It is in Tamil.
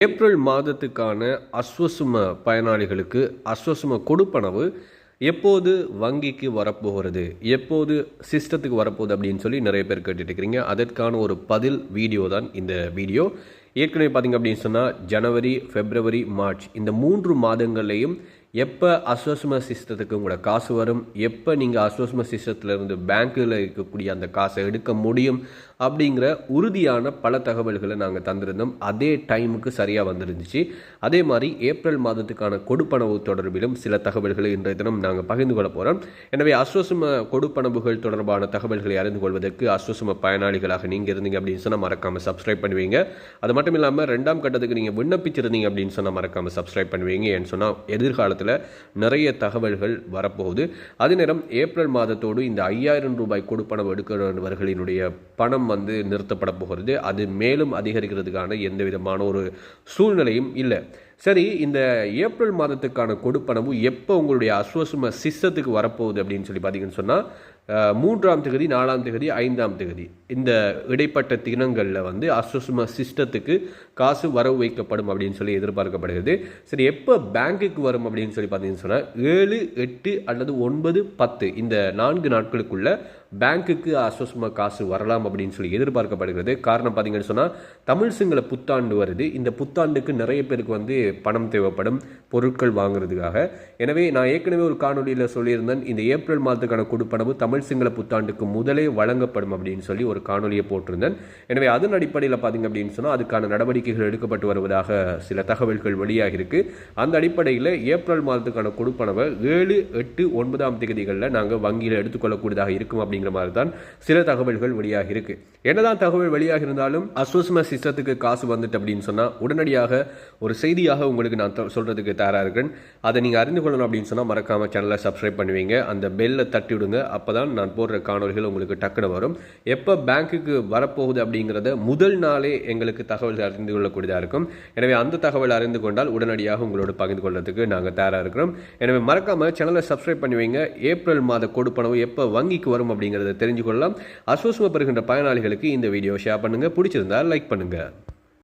ஏப்ரல் மாதத்துக்கான அஸ்வசும பயனாளிகளுக்கு அஸ்வசும கொடுப்பனவு எப்போது வங்கிக்கு வரப்போகிறது எப்போது சிஸ்டத்துக்கு வரப்போகுது அப்படின்னு சொல்லி நிறைய பேர் கேட்டுட்டு இருக்கிறீங்க அதற்கான ஒரு பதில் வீடியோ தான் இந்த வீடியோ. ஏற்கனவே பார்த்தீங்க அப்படின்னு சொன்னால் ஜனவரி பிப்ரவரி மார்ச் இந்த மூன்று மாதங்கள்லையும் எப்போ அஸ்வஸ்ம சிஸ்டத்துக்கு உங்களோட காசு வரும்? எப்போ நீங்கள் அஸ்வஸ்ம சிஸ்டத்துலேருந்து பேங்க்கில் இருக்கக்கூடிய அந்த காசை எடுக்க முடியும்? அப்படிங்கிற உறுதியான பல தகவல்களை நாங்கள் தந்திருந்தோம். அதே டைமுக்கு சரியாக வந்துருந்துச்சு. அதே மாதிரி ஏப்ரல் மாதத்துக்கான கொடுப்பனவு தொடர்பிலும் சில தகவல்களை இன்றைய தினம் நாங்கள் பகிர்ந்து கொள்ள போகிறோம் எனவே அஸ்வசும கொடுப்பனவுகள் தொடர்பான தகவல்களை அறிந்து கொள்வதற்கு அஸ்வசும பயனாளிகளாக நீங்கள் இருந்தீங்க அப்படின்னு சொன்னால் மறக்காமல் சப்ஸ்கிரைப் பண்ணுவீங்க. அது மட்டும் இல்லாமல் ரெண்டாம் கட்டத்துக்கு நீங்கள் விண்ணப்பிச்சிருந்தீங்க அப்படின்னு சொன்னால் மறக்காமல் சப்ஸ்கிரைப் பண்ணுவீங்க. ஏன்னு சொன்னால் எதிர்காலத்தில் நிறைய தகவல்கள் வரப்போகுது. அதே நேரம் ஏப்ரல் மாதத்தோடு இந்த ஐயாயிரம் ரூபாய் கொடுப்பனவு எடுக்கிறவர்களினுடைய பணம் வந்து நிறுத்தப்பட போகிறது. அது மேலும் அதிகரிக்கிறதுக்கான எந்த விதமான ஒரு சூழ்நிலையும் இல்லை. சரி இந்த ஏப்ரல் மாதத்துக்கான கொடுப்பணமும் எப்போ உங்களுடைய அஸ்வசும சிஸ்டத்துக்கு வரப்போகுது அப்படின்னு சொல்லி பார்த்தீங்கன்னு சொன்னால் மூன்றாம் திகதி நாலாம் திகதி ஐந்தாம் திகதி. இந்த இடைப்பட்ட தினங்களில் வந்து அஸ்வசும சிஸ்டத்துக்கு காசு வரவு வைக்கப்படும் அப்படின்னு சொல்லி எதிர்பார்க்கப்படுகிறது. சரி எப்போ பேங்க்குக்கு வரும் அப்படின்னு சொல்லி பார்த்தீங்கன்னு சொன்னால் ஏழு எட்டு அல்லது ஒன்பது பத்து இந்த நான்கு நாட்களுக்குள்ள பேங்க்குக்கு அஸ்வசும காசு வரலாம் அப்படின்னு சொல்லி எதிர்பார்க்கப்படுகிறது. காரணம் பார்த்தீங்கன்னு சொன்னால் தமிழ் சிங்கள புத்தாண்டு வருது. இந்த புத்தாண்டுக்கு நிறைய பேருக்கு வந்து பணம் தேவைப்படும் பொருட்கள் வாங்குறதுக்காக. எனவே நான் ஏற்கனவே ஒரு காணொலியில் சொல்லியிருந்தேன் இந்த ஏப்ரல் மாதத்துக்கான கொடுப்பனவு தமிழ் சிங்கள புத்தாண்டுக்கு முதலே வழங்கப்படும் அப்படின்னு சொல்லி ஒரு காணொலியை போட்டிருந்தேன். எனவே அதன் அடிப்படையில் பார்த்தீங்க அப்படின்னு சொன்னால் அதுக்கான நடவடிக்கைகள் எடுக்கப்பட்டு வருவதாக சில தகவல்கள் வெளியாகிருக்கு. அந்த அடிப்படையில் ஏப்ரல் மாதத்துக்கான கொடுப்பனவை ஏழு எட்டு ஒன்பதாம் தேதிகளில் நாங்கள் வங்கியில் எடுத்துக்கொள்ளக்கூடியதாக இருக்கும் அப்படிங்கிற மாதிரி தான் சில தகவல்கள் வெளியாகி இருக்கு என்னதான் தகவல் வெளியாக இருந்தாலும் அஸ்வஸ்ம சிஸ்டத்துக்கு காசு வந்துட்டு அப்படின்னு சொன்னால் உடனடியாக ஒரு செய்தியாக உங்களுக்கு நான் சொல்கிறதுக்கு சொல்றதுக்கு தயாராக இருக்கேன். அதை நீங்கள் அறிந்து கொள்ளணும் அப்படின்னு சொன்னால் மறக்காம சேனலை சப்ஸ்கிரைப் பண்ணுவீங்க. அந்த பெல்லை தட்டி விடுங்க அப்போ தான் நான் போடுற காணொலிகள் உங்களுக்கு டக்குனு வரும். எப்போ பேங்க்குக்கு வரப்போகுது அப்படிங்கிறத முதல் நாளே எங்களுக்கு தகவல் அறிந்து கொள்ளக்கூடியதாக இருக்கும். எனவே அந்த தகவல் அறிந்து கொண்டால் உடனடியாக உங்களோட பகிர்ந்து கொள்றதுக்கு நாங்கள் தயாராக இருக்கிறோம். எனவே மறக்காமல் சேனலை சப்ஸ்கிரைப் பண்ணுவீங்க ஏப்ரல் மாத கொடுப்பனவு எப்போ வங்கிக்கு வரும் அப்படிங்கிறத தெரிஞ்சு கொள்ளலாம் அஸ்வஸ்ம பெறுகின்ற பயனாளிகளுக்கு இந்த வீடியோ ஷேர் பண்ணுங்கள் பிடிச்சிருந்தா லைக் பண்ணுங்கள்